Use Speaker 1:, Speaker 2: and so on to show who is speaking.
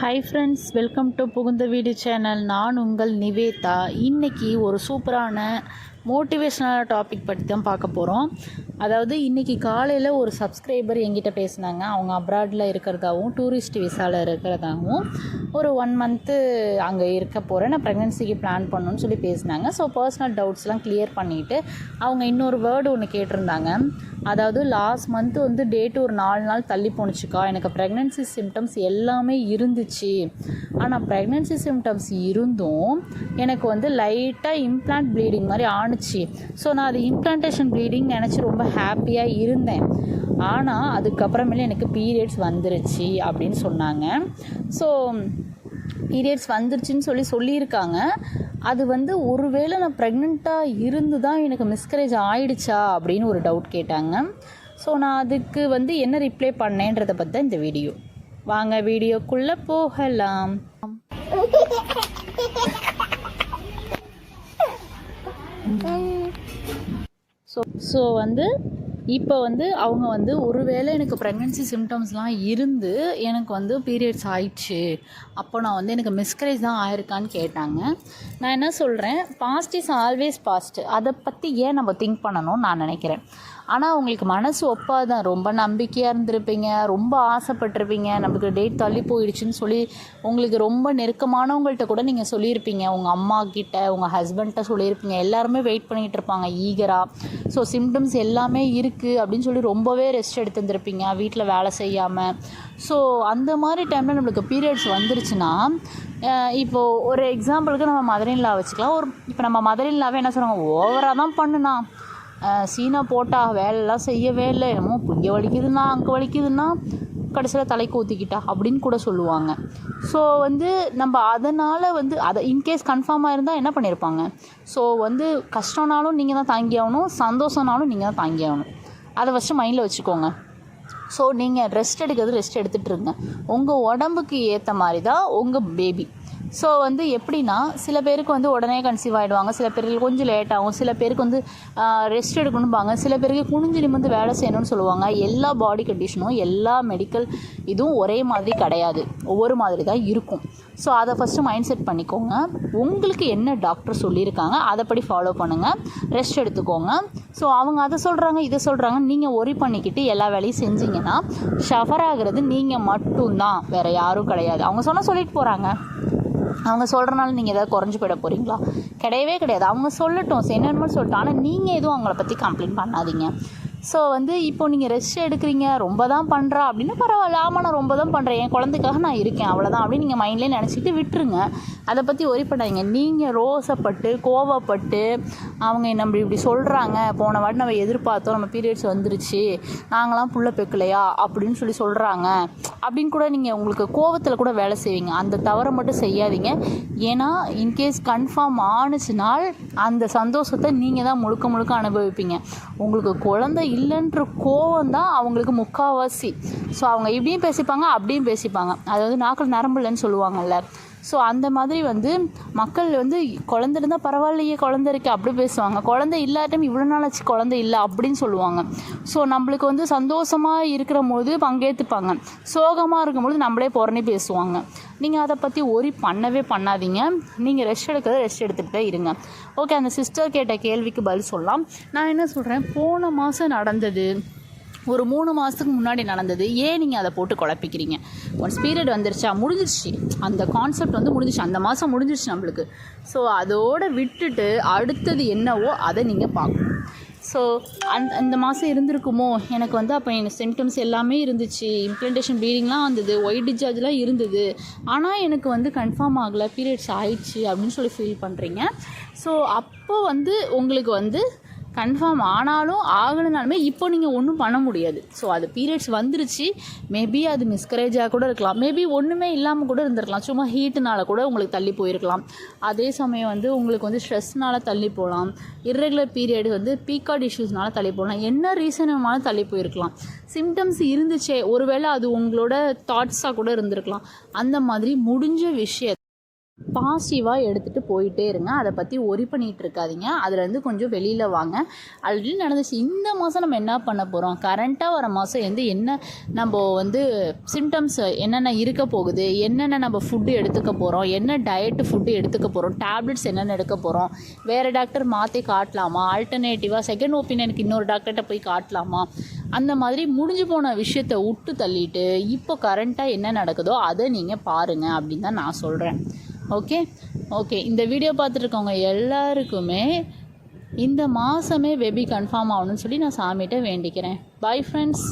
Speaker 1: Hi friends welcome to புகுந்த வீடு channel நான் உங்கள் நிவேதா. இன்னைக்கு ஒரு சூப்பரான மோட்டிவேஷ்னல் டாபிக் பற்றி தான் பார்க்க போகிறோம் அதாவது இன்றைக்கி காலையில் ஒரு சப்ஸ்கிரைபர் என்கிட்ட பேசினாங்க. அவங்க அப்ராடில் இருக்கிறதாகவும் டூரிஸ்ட் விசாவில் இருக்கிறதாகவும் ஒரு ஒன் மந்த்து அங்கே இருக்க போகிறேன் நான் ப்ரெக்னென்சிக்கு பிளான் பண்ணணும்னு சொல்லி பேசினாங்க. ஸோ பர்சனல் டவுட்ஸ்லாம் கிளியர் பண்ணிவிட்டு அவங்க இன்னொரு வேர்டு ஒன்று கேட்டிருந்தாங்க. அதாவது லாஸ்ட் மந்த் வந்து டேட்டு ஒரு நாலு நாள் தள்ளி போணுச்சுக்கா. எனக்கு ப்ரெக்னென்சி சிம்டம்ஸ் எல்லாமே இருந்துச்சு. ஆனால் ப்ரெக்னென்சி சிம்டம்ஸ் இருந்தும் எனக்கு வந்து லைட்டாக இம்ப்ளான்ட் ப்ளீடிங் மாதிரி ஆணுச்சு ஸோ நான் அது இம்ப்ளான்டேஷன் ப்ளீடிங் நினச்சி ரொம்ப ஹாப்பியாக இருந்தேன். ஆனால் அதுக்கப்புறமேலே எனக்கு பீரியட்ஸ் வந்துருச்சு அப்படின்னு சொன்னாங்க. ஸோ பீரியட்ஸ் வந்துருச்சுன்னு சொல்லி சொல்லியிருக்காங்க. அது வந்து ஒருவேளை நான் ப்ரெக்னெண்ட்டாக இருந்து தான் எனக்கு மிஸ்கரேஜ் ஆயிடுச்சா அப்படின்னு ஒரு டவுட் கேட்டாங்க. ஸோ நான் அதுக்கு வந்து என்ன ரிப்ளை பண்ணேன்றதை பற்றி தான் இந்த வீடியோ வாங்க வீடியோக்குள்ளே போகலாம். ஸோ ஸோ வந்து இப்போ வந்து அவங்க வந்து ஒருவேளை எனக்கு ப்ரெக்னென்சி சிம்டம்ஸ்லாம் இருந்து எனக்கு வந்து பீரியட்ஸ் ஆயிடுச்சு. அப்போ நான் வந்து எனக்கு மிஸ்கரேஜ் தான் ஆயிருக்கான்னு கேட்டாங்க. நான் என்ன சொல்கிறேன் பாஸ்ட் இஸ் ஆல்வேஸ் பாஸ்ட் அதை பற்றி ஏன் நம்ம திங்க் பண்ணணும்னு நான் நினைக்கிறேன். ஆனால் உங்களுக்கு மனசு ஒப்பாதான் ரொம்ப நம்பிக்கையாக இருந்திருப்பீங்க ரொம்ப ஆசைப்பட்டிருப்பீங்க நமக்கு டேட் தள்ளி போயிடுச்சுன்னு சொல்லி உங்களுக்கு ரொம்ப நெருக்கமானவங்கள்ட்ட கூட நீங்கள் சொல்லியிருப்பீங்க. உங்கள் அம்மா கிட்ட உங்கள் ஹஸ்பண்ட்ட சொல்லியிருப்பீங்க. எல்லாருமே வெயிட் பண்ணிகிட்டு இருப்பாங்க ஈகராக ஸோ சிம்டம்ஸ் எல்லாமே இருக்குது அப்படின்னு சொல்லி ரொம்பவே ரெஸ்ட் எடுத்துருந்துருப்பீங்க வீட்டில் வேலை செய்யாமல் ஸோ அந்த மாதிரி டைமில் நம்மளுக்கு பீரியட்ஸ் வந்துருச்சுன்னா இப்போது இப்போ ஒரு எக்ஸாம்பிளுக்கு நம்ம மதரின்லா வச்சுக்கலாம். ஒரு இப்போ நம்ம மதரின்லாவே என்ன சொல்கிறாங்க ஓவராக தான் பண்ணுனா. சீனை போட்டா வேலைலாம் செய்யவே இல்லை. என்னமோ இங்கே வலிக்குதுன்னா அங்கே வலிக்குதுன்னா கடைசியில் தலைக்கு ஊற்றிக்கிட்டா அப்படின்னு கூட சொல்லுவாங்க. ஸோ வந்து நம்ம அதனால் வந்து அதை இன்கேஸ் கன்ஃபார்மாக இருந்தால் என்ன பண்ணியிருப்பாங்க ஸோ வந்து கஷ்டம்னாலும் நீங்கள் தான் தாங்கி ஆகணும் சந்தோஷம்னாலும் நீங்கள் தான் தாங்கி ஆகணும். அதை ஃபஸ்ட்டு மைண்டில் வச்சுக்கோங்க. ஸோ நீங்கள் ரெஸ்ட் எடுக்கிறது ரெஸ்ட் எடுத்துகிட்டு இருங்க. உங்கள் உடம்புக்கு ஏற்ற மாதிரி தான் உங்கள் பேபி ஸோ வந்து எப்படின்னா சில பேருக்கு வந்து உடனே கன்சீவ் ஆகிடுவாங்க சில பேருக்கு கொஞ்சம் லேட் ஆகும். சில பேருக்கு வந்து ரெஸ்ட் எடுக்கணும்பாங்க. சில பேருக்கு குனிஞ்சு நிமிர்ந்து வேலை செய்யணும்னு சொல்லுவாங்க. எல்லா பாடி கண்டிஷனும் எல்லா மெடிக்கல் இதுவும் ஒரே மாதிரி கிடையாது. ஒவ்வொரு மாதிரி தான் இருக்கும். ஸோ அதை ஃபஸ்ட்டு மைண்ட் செட் பண்ணிக்கோங்க. உங்களுக்கு என்ன டாக்டர் சொல்லியிருக்காங்க அதைப்படி ஃபாலோ பண்ணுங்கள் ரெஸ்ட் எடுத்துக்கோங்க. ஸோ அவங்க அதை சொல்கிறாங்க இதை சொல்கிறாங்க நீங்கள் ஒரி பண்ணிக்கிட்டு எல்லா வேலையும் செஞ்சீங்கன்னா ஷஃபர் ஆகிறது நீங்கள் மட்டும்தான். வேறு யாரும் கிடையாது. அவங்க சொன்னால் சொல்லிட்டு போகிறாங்க அவங்க சொல்கிறனால நீங்கள் ஏதாவது குறைஞ்சி போயிட போகிறீங்களா கிடையவே கிடையாது. அவங்க சொல்லட்டும். என்னென்னு சொல்லட்டும். ஆனால் நீங்கள் எதுவும் அவங்கள பற்றி கம்ப்ளைண்ட் பண்ணாதீங்க. ஸோ வந்து இப்போ நீங்கள் ரெஸ்ட் எடுக்கிறீங்க ரொம்ப தான் பண்ணுறா அப்படின்னு பரவாயில்ல ஆமாம் நான் ரொம்ப தான் பண்ணுறேன் என் குழந்தைக்காக நான் இருக்கேன் அவ்வளோதான் அப்படின்னு நீங்கள் மைண்ட்லேயே நினச்சிட்டு விட்டுருங்க. அதை பற்றி ஒரி பண்ணாதீங்க. நீங்கள் ரோசப்பட்டு கோவப்பட்டு அவங்க நம்ம இப்படி சொல்கிறாங்க போன வாட்டி நம்ம எதிர்பார்த்தோம் நம்ம பீரியட்ஸ் வந்துருச்சு நாங்களாம் புள்ள பெக்கலையா அப்படின்னு சொல்லி சொல்கிறாங்க அப்படின்னு கூட நீங்கள் உங்களுக்கு கோவத்தில் கூட வேலை செய்வீங்க. அந்த தவறை மட்டும் செய்யாதீங்க. ஏன்னா இன்கேஸ் கன்ஃபார்ம் ஆணுச்சுனால் அந்த சந்தோஷத்தை நீங்கள் தான் முழுக்க முழுக்க அனுபவிப்பீங்க. உங்களுக்கு குழந்தை இல்லைன்ற கோவம் தான் அவங்களுக்கு முக்கால்வாசி ஸோ அவங்க இப்படியும் பேசிப்பாங்க அப்படியும் பேசிப்பாங்க. அதாவது நாக்கில் நரம்பு இல்லைன்னு சொல்லுவாங்கல்ல. ஸோ அந்த மாதிரி வந்து மக்கள் வந்து குழந்தை இருந்தால் பரவாயில்லையே குழந்தை இருக்கு அப்படி பேசுவாங்க. குழந்தை இல்லாட்டும் இவ்வளோ நாள் ஆச்சு குழந்தை இல்லை அப்படின்னு சொல்லுவாங்க. ஸோ நம்மளுக்கு வந்து சந்தோஷமாக இருக்கிற போது பங்கேற்றுப்பாங்க சோகமாக இருக்கும்பொழுது நம்மளே புறணி பேசுவாங்க. நீங்கள் அதை பற்றி ஒரி பண்ணவே பண்ணாதீங்க. நீங்கள் ரெஸ்ட் எடுக்கிறத ரெஸ்ட் எடுத்துகிட்டு தான் இருங்க. ஓகே அந்த சிஸ்டர் கேட்ட கேள்விக்கு பதில் சொல்லலாம். நான் என்ன சொல்கிறேன் போன மாதம் நடந்தது. ஒரு மூணு மாதத்துக்கு முன்னாடி நடந்தது. ஏன் நீங்கள் அதை போட்டு குழப்பிக்கிறீங்க? ஒன்ஸ் பீரியட் வந்துருச்சா? முடிஞ்சிருச்சு. அந்த கான்செப்ட் வந்து முடிஞ்சிச்சு அந்த மாதம் முடிஞ்சிருச்சு நம்மளுக்கு. ஸோ அதோடு விட்டுட்டு அடுத்தது என்னவோ அதை நீங்கள் பார்க்கணும். ஸோ அந் அந்த மாதம் இருந்திருக்குமோ? எனக்கு வந்து அப்போ எனக்கு சிம்டம்ஸ் எல்லாமே இருந்துச்சு. இம்ப்ளண்டேஷன் ப்ளீடிங்லாம் வந்தது. ஒயிட் டிஸ்சார்ஜ்லாம் இருந்தது. ஆனால் எனக்கு வந்து கன்ஃபார்ம் ஆகலை. பீரியட்ஸ் ஆயிடுச்சு அப்படின்னு சொல்லி ஃபீல் பண்ணுறீங்க ஸோ அப்போ வந்து உங்களுக்கு வந்து கன்ஃபார்ம் ஆனாலும் ஆகலைனாலுமே இப்போ நீங்கள் ஒன்றும் பண்ண முடியாது. ஸோ அது பீரியட்ஸ் வந்துருச்சு. மேபி அது மிஸ்கரேஜாக கூட இருக்கலாம். மேபி ஒன்றுமே இல்லாமல் கூட இருந்திருக்கலாம். சும்மா ஹீட்டுனால கூட உங்களுக்கு தள்ளி போயிருக்கலாம். அதே சமயம் வந்து உங்களுக்கு வந்து ஸ்ட்ரெஸ்னால தள்ளி போகலாம். இர்ரெகுலர் பீரியட் வந்து பீக்காட் இஷ்யூஸ்னால தள்ளி போகலாம். என்ன ரீசனாலும் தள்ளி போயிருக்கலாம். சிம்டம்ஸ் இருந்துச்சே ஒருவேளை அது உங்களோட தாட்ஸாக கூட இருந்திருக்கலாம். அந்த மாதிரி முடிஞ்ச விஷயம் பாசிட்டிவாக எடுத்துகிட்டு போயிட்டே இருங்க. அதை பற்றி ஒரி பண்ணிகிட்டு இருக்காதீங்க. அதுலேருந்து கொஞ்சம் வெளியில் வாங்க. ஆல்ரெடி நடந்துச்சு. இந்த மாதம் நம்ம என்ன பண்ண போகிறோம் கரண்ட்டாக வர மாதம் வந்து என்ன நம்ம வந்து சிம்டம்ஸ் என்னென்ன இருக்க போகுது? என்னென்ன நம்ம ஃபுட்டு எடுத்துக்க போகிறோம் என்ன டயட்டு ஃபுட்டு எடுத்துக்க போகிறோம் டேப்லெட்ஸ் என்னென்ன எடுக்க போகிறோம் வேறு டாக்டர் மாற்றி காட்டலாமா? ஆல்டர்னேட்டிவாக செகண்ட் ஒப்பீனியனுக்கு இன்னொரு டாக்டர்கிட்ட போய் காட்டலாமா? அந்த மாதிரி முடிஞ்சு போன விஷயத்தை விட்டு தள்ளிட்டு இப்போ கரண்ட்டாக என்ன நடக்குதோ அதை நீங்கள் பாருங்கள் அப்படின்னு தான் நான் சொல்கிறேன் ஓகே ஓகே இந்த வீடியோ பார்த்துருக்கவங்க எல்லாருக்குமே இந்த மாதமே பேபி கன்ஃபார்ம் ஆகணும்னு சொல்லி நான் சாமிகிட்ட வேண்டிக்கிறேன். Bye friends